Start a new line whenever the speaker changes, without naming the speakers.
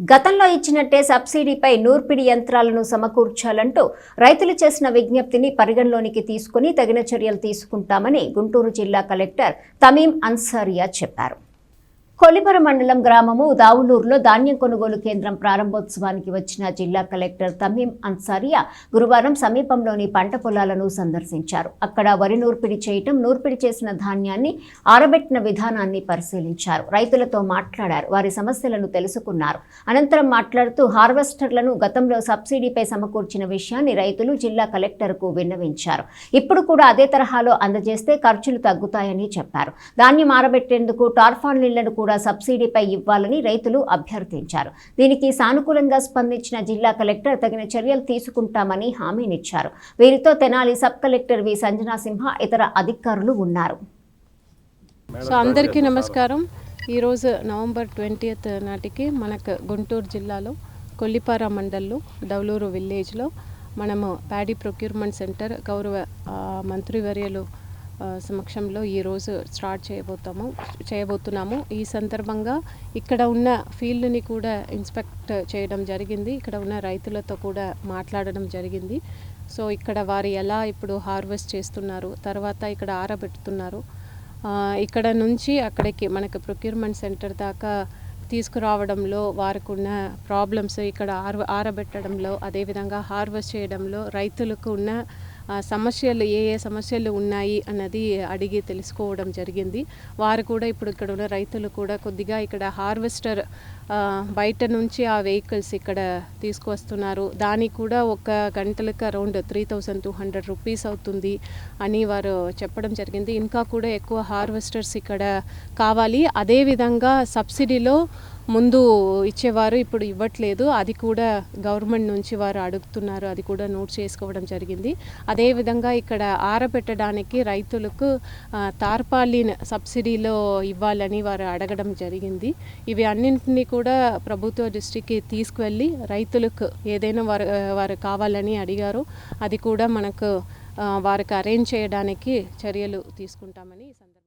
గతంలో ఇచ్చినట్టే సబ్సిడీపై నూర్పిడి యంత్రాలను సమకూర్చాలంటూ రైతులు చేసిన విజ్ఞప్తిని పరిగణలోనికి తీసుకుని తగిన చర్యలు తీసుకుంటామని గుంటూరు జిల్లా కలెక్టర్ తమీం అన్సారియా చెప్పారు. కొలిపర మండలం గ్రామము దావులూరులో ధాన్యం కొనుగోలు కేంద్రం ప్రారంభోత్సవానికి వచ్చిన జిల్లా కలెక్టర్ తమీం అన్సారియా గురువారం సమీపంలోని పంట పొలాలను సందర్శించారు. అక్కడ వరి నూర్పిడి చేయటం నూర్పిడి చేసిన ధాన్యాన్ని ఆరబెట్టిన విధానాన్ని పరిశీలించారు. రైతులతో మాట్లాడారు వారి సమస్యలను తెలుసుకున్నారు. అనంతరం మాట్లాడుతూ హార్వెస్టర్లను గతంలో సబ్సిడీపై సమకూర్చిన విషయాన్ని రైతులు జిల్లా కలెక్టర్కు విన్నవించారు. ఇప్పుడు కూడా అదే తరహాలో అందజేస్తే ఖర్చులు తగ్గుతాయని చెప్పారు. ధాన్యం ఆరబెట్టేందుకు టార్ఫాన్ నీళ్ళను కూడా సబ్సిడీపై ఇవ్వాలని రైతులు అభ్యర్థించారు. దీనికి సానుకూలంగా స్పందించిన జిల్లా కలెక్టర్ తగిన చర్యలు తీసుకుంటామని హామీనిచ్చారు. వీరితో Tenali sub collector V. Sanjana Simha ఇతర అధికారులు ఉన్నారు.
సో అందరికీ నమస్కారం. ఈరోజు నవంబర్ ట్వంటీయత్ నాటికి మనకు గుంటూరు జిల్లాలో కొల్లిపార మండల్లో దౌలూరు విలేజ్లో మనము ప్యాడీ ప్రొక్యూర్మెంట్ సెంటర్ గౌరవ మంత్రివర్యలు సమక్షంలో ఈరోజు స్టార్ట్ చేయబోతాము చేయబోతున్నాము. ఈ సందర్భంగా ఇక్కడ ఉన్న ఫీల్డ్ని కూడా ఇన్స్పెక్ట్ చేయడం జరిగింది. ఇక్కడ ఉన్న రైతులతో కూడా మాట్లాడడం జరిగింది. సో ఇక్కడ వారు ఎలా ఇప్పుడు హార్వెస్ట్ చేస్తున్నారు తర్వాత ఇక్కడ ఆరబెడుతున్నారు. ఇక్కడ నుంచి అక్కడికి మనకు ప్రొక్యూర్మెంట్ సెంటర్ దాకా తీసుకురావడంలో వారికి ఉన్న ప్రాబ్లమ్స్ ఇక్కడ ఆర ఆరబెట్టడంలో అదేవిధంగా హార్వెస్ట్ చేయడంలో రైతులకు ఉన్న సమస్యలు ఏ ఏ సమస్యలు ఉన్నాయి అన్నది అడిగి తెలుసుకోవడం జరిగింది. వారు కూడా ఇప్పుడు ఇక్కడ ఉన్న రైతులు కూడా కొద్దిగా ఇక్కడ హార్వెస్టర్ బయట నుంచి ఆ వెహికల్స్ ఇక్కడ తీసుకువస్తున్నారు దానికి కూడా ఒక గంటలకు around three thousand two hundred rupees అవుతుంది అని వారు చెప్పడం జరిగింది. ఇంకా కూడా ఎక్కువ హార్వెస్టర్స్ ఇక్కడ కావాలి. అదేవిధంగా సబ్సిడీలో ముందు ఇచ్చేవారు ఇప్పుడు ఇవ్వట్లేదు. అది కూడా గవర్నమెంట్ నుంచి వారు అడుగుతున్నారు. అది కూడా నోట్ చేసుకోవడం జరిగింది. అదేవిధంగా ఇక్కడ ఆరబెట్టడానికి రైతులకు తార్పాలిన్ సబ్సిడీలో ఇవ్వాలని వారు అడగడం జరిగింది. ఇవి అన్నింటినీ కూడా ప్రభుత్వ దృష్టికి తీసుకువెళ్ళి రైతులకు ఏదైనా వారు వారు కావాలని అడిగారు. అది కూడా మనకు వారికి అరేంజ్ చేయడానికి చర్యలు తీసుకుంటామని ఈ సందర్భంగా